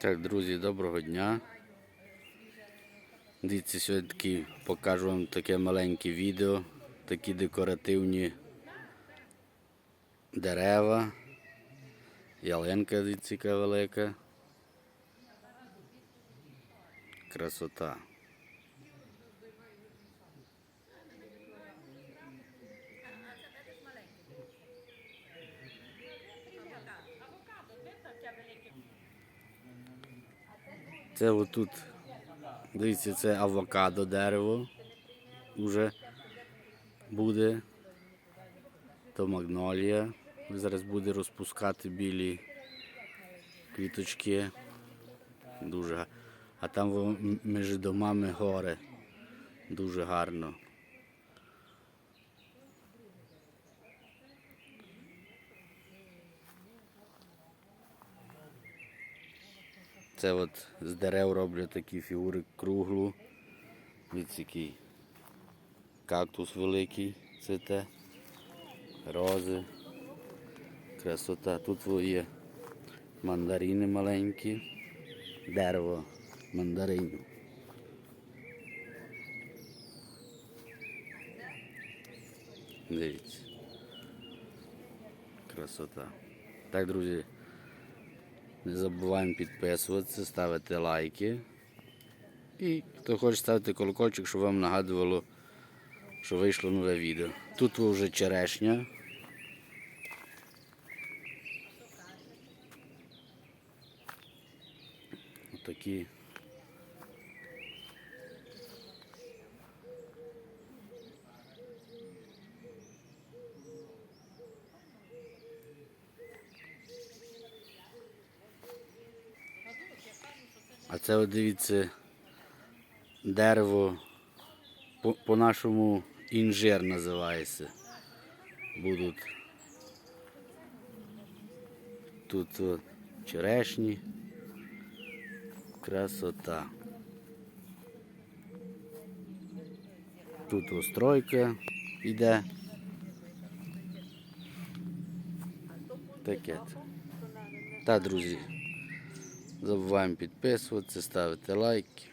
Так, друзі, доброго дня. Дивіться, сьогодні такі, покажу вам таке маленьке відео, такі декоративні дерева. Ялинка яка велика. Красота. Це отут, дивіться, це авокадо дерево вже буде. То магнолія. Зараз буде розпускати білі квіточки. Дуже гарно. А там між домами гори. Дуже гарно. Це от з дерев роблять такі фігури круглу. Який кактус великий цвіте, рози, красота. Тут є мандарини маленькі, дерево мандаринів. Дивіться. Красота. Так, друзі. Не забуваємо підписуватися, ставити лайки. І хто хоче ставити колокольчик, щоб вам нагадувало, що вийшло нове відео. Тут вже черешня. Отакі. А це от дивіться дерево по- по-нашому інжир називається. Будуть тут от черешні. Красота. Тут остройка йде. Таке. Та, друзі. Забуваємо підписуватися, ставити лайки.